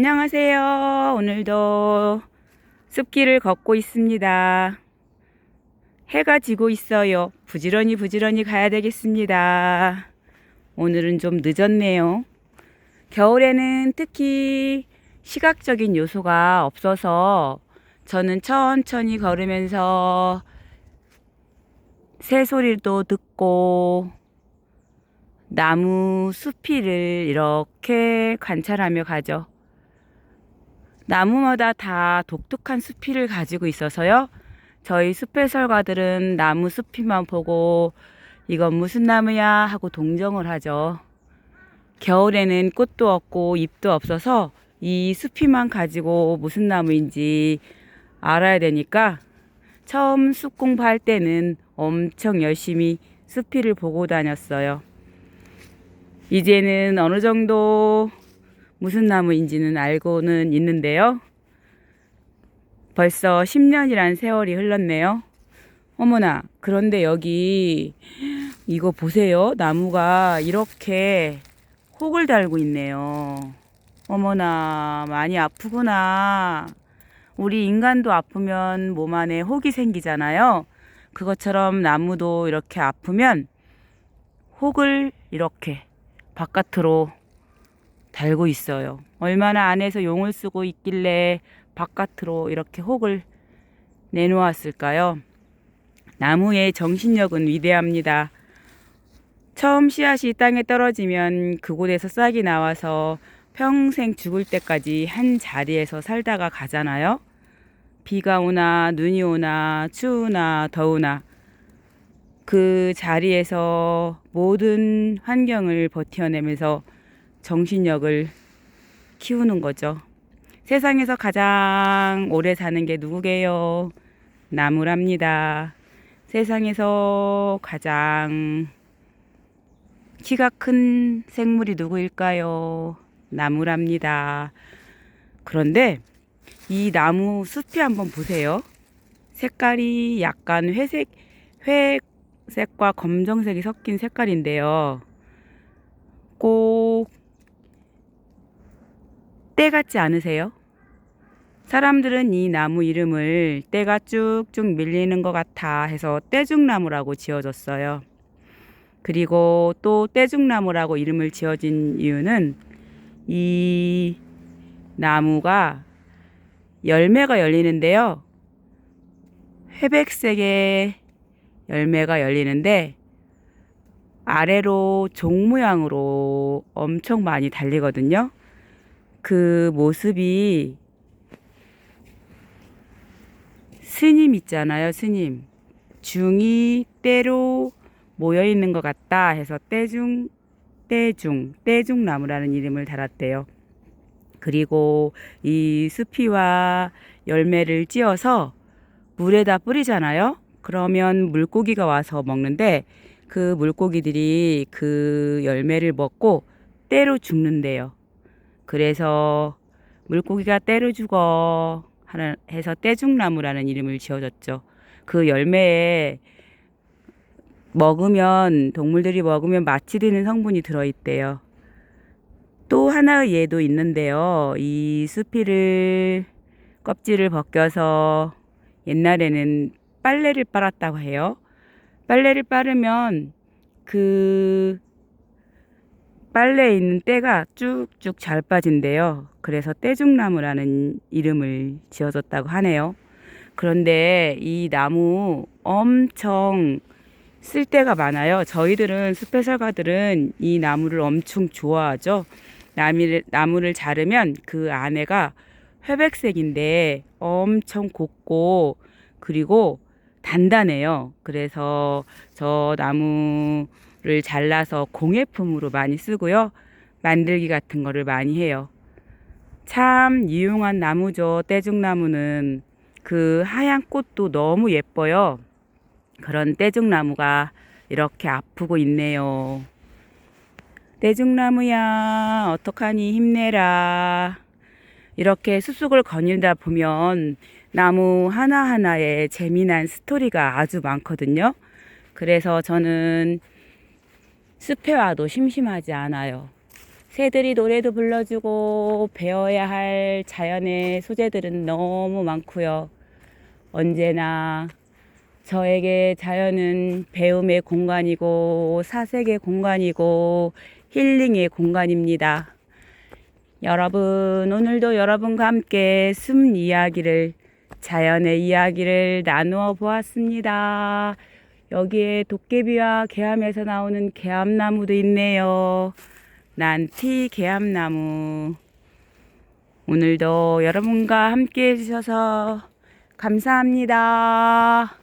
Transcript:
안녕하세요. 오늘도 숲길을 걷고 있습니다. 해가 지고 있어요. 부지런히 부지런히 가야 되겠습니다. 오늘은 좀 늦었네요. 겨울에는 특히 시각적인 요소가 없어서 저는 천천히 걸으면서 새소리도 듣고 나무 숲이를 이렇게 관찰하며 가죠. 나무마다 다 독특한 수피를 가지고 있어서요. 저희 숲 해설가들은 나무 수피만 보고 이건 무슨 나무야 하고 동정을 하죠. 겨울에는 꽃도 없고 잎도 없어서 이 수피만 가지고 무슨 나무인지 알아야 되니까 처음 숲 공부할 때는 엄청 열심히 수피를 보고 다녔어요. 이제는 어느 정도 무슨 나무인지는 알고는 있는데요. 벌써 10년이란 세월이 흘렀네요. 어머나, 그런데 여기 이거 보세요. 나무가 이렇게 혹을 달고 있네요. 어머나, 많이 아프구나. 우리 인간도 아프면 몸 안에 혹이 생기잖아요. 그것처럼 나무도 이렇게 아프면 혹을 이렇게 바깥으로 달고 있어요. 얼마나 안에서 용을 쓰고 있길래 바깥으로 이렇게 혹을 내놓았을까요? 나무의 정신력은 위대합니다. 처음 씨앗이 땅에 떨어지면 그곳에서 싹이 나와서 평생 죽을 때까지 한 자리에서 살다가 가잖아요. 비가 오나 눈이 오나 추우나 더우나 그 자리에서 모든 환경을 버텨내면서 정신력을 키우는 거죠. 세상에서 가장 오래 사는 게 누구게요? 나무랍니다. 세상에서 가장 키가 큰 생물이 누구일까요? 나무랍니다. 그런데 이 나무 숲이 한번 보세요. 색깔이 약간 회색, 회색과 검정색이 섞인 색깔인데요. 꼭 때 같지 않으세요? 사람들은 이 나무 이름을 때가 쭉쭉 밀리는 것 같아 해서 떼죽나무라고 지어줬어요. 그리고 또 떼죽나무라고 이름을 지어진 이유는 이 나무가 열매가 열리는데요. 회백색의 열매가 열리는데 아래로 종 모양으로 엄청 많이 달리거든요. 그 모습이 스님 있잖아요, 스님. 중이 때로 모여 있는 것 같다 해서 떼중, 떼중, 떼중나무라는 이름을 달았대요. 그리고 이 수피와 열매를 찧어서 물에다 뿌리잖아요. 그러면 물고기가 와서 먹는데 그 물고기들이 그 열매를 먹고 때로 죽는데요. 그래서 물고기가 때로 죽어 해서 떼죽나무라는 이름을 지어줬죠. 그 열매에 먹으면 동물들이 먹으면 마취되는 성분이 들어있대요. 또 하나의 예도 있는데요. 이 수피를 껍질을 벗겨서 옛날에는 빨래를 빨았다고 해요. 빨래를 빠르면 그 빨래에 있는 때가 쭉쭉 잘 빠진대요. 그래서 떼죽나무라는 이름을 지어줬다고 하네요. 그런데 이 나무 엄청 쓸 때가 많아요. 저희들은 숲해설가들은 이 나무를 엄청 좋아하죠. 나무를, 나무를 자르면 그 안에가 회백색인데 엄청 곱고 그리고 단단해요. 그래서 저 나무 를 잘라서 공예품으로 많이 쓰고요. 만들기 같은 거를 많이 해요. 참 유용한 나무죠. 떼죽나무는 그 하얀 꽃도 너무 예뻐요. 그런 떼죽나무가 이렇게 아프고 있네요. 떼죽나무야, 어떡하니 힘내라. 이렇게 숲속을 거닐다 보면 나무 하나하나에 재미난 스토리가 아주 많거든요. 그래서 저는 숲에 와도 심심하지 않아요. 새들이 노래도 불러주고 배워야 할 자연의 소재들은 너무 많고요. 언제나 저에게 자연은 배움의 공간이고 사색의 공간이고 힐링의 공간입니다. 여러분, 오늘도 여러분과 함께 숨 이야기를, 자연의 이야기를 나누어 보았습니다. 여기에 도깨비와 개암에서 나오는 개암나무도 있네요. 난티 개암나무. 오늘도 여러분과 함께 해주셔서 감사합니다.